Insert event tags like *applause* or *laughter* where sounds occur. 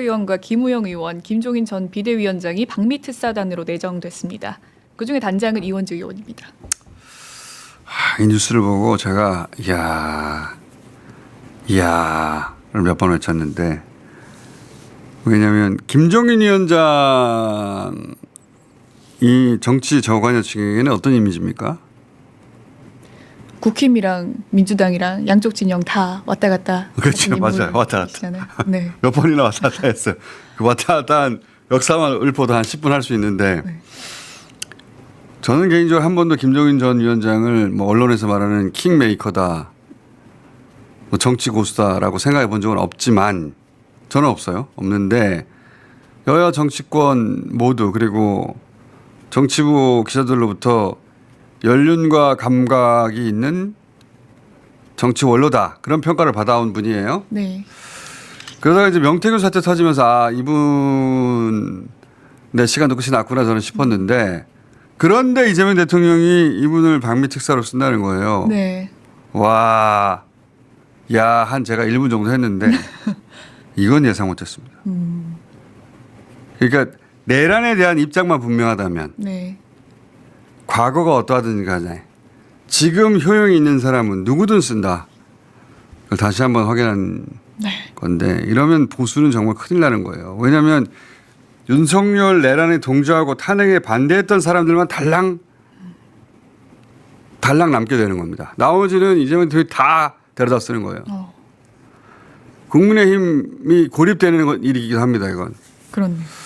최고위원과 김우영 의원, 김종인 전 비대위원장이 박미특 사단으로 내정됐습니다. 그중에 단장은 이원주 의원입니다. 아, 이 뉴스를 보고 제가 이야 이야를 몇 번 외쳤는데 왜냐하면 김종인 위원장이 정치 저관여층에게는 어떤 이미지입니까? 국힘이랑 민주당이랑 양쪽 진영 다 왔다 갔다. 그렇죠. 맞아요. 왔다 갔다. 네. *laughs* 몇 번이나 왔다 갔다 했어요. 그 왔다 갔다 한 역사만 읊어도 한 10분 할 수 있는데 네. 저는 개인적으로 한 번도 김종인 전 위원장을 뭐 언론에서 말하는 킹메이커다, 뭐 정치 고수다라고 생각해 본 적은 없지만 저는 없어요. 없는데 여야 정치권 모두 그리고 정치부 기자들로부터 연륜과 감각이 있는 정치 원로다 그런 평가를 받아온 분이에요. 네. 그러다가 이제 명태균 사태 터지면서 아 이분 내 시간도 끝이 났구나 저는 싶었는데 그런데 이재명 대통령이 이분을 방미 특사로 쓴다는 거예요. 네. 와, 야, 한 제가 1분 정도 했는데 *laughs* 이건 예상 못했습니다. 음. 그러니까 내란에 대한 입장만 분명하다면 네. 과거가 어떠하든지 간에 지금 효용이 있는 사람은 누구든 쓴다. 다시 한번 확인한 네. 건데 이러면 보수는 정말 큰일 나는 거예요. 왜냐하면 윤석열 내란에 동조하고 탄핵에 반대했던 사람들만 달랑 달랑 남게 되는 겁니다. 나머지는 대통령이 다 데려다 쓰는 거예요. 어, 국민의힘이 고립되는 건 일이기도 합니다. 이건. 그렇네요.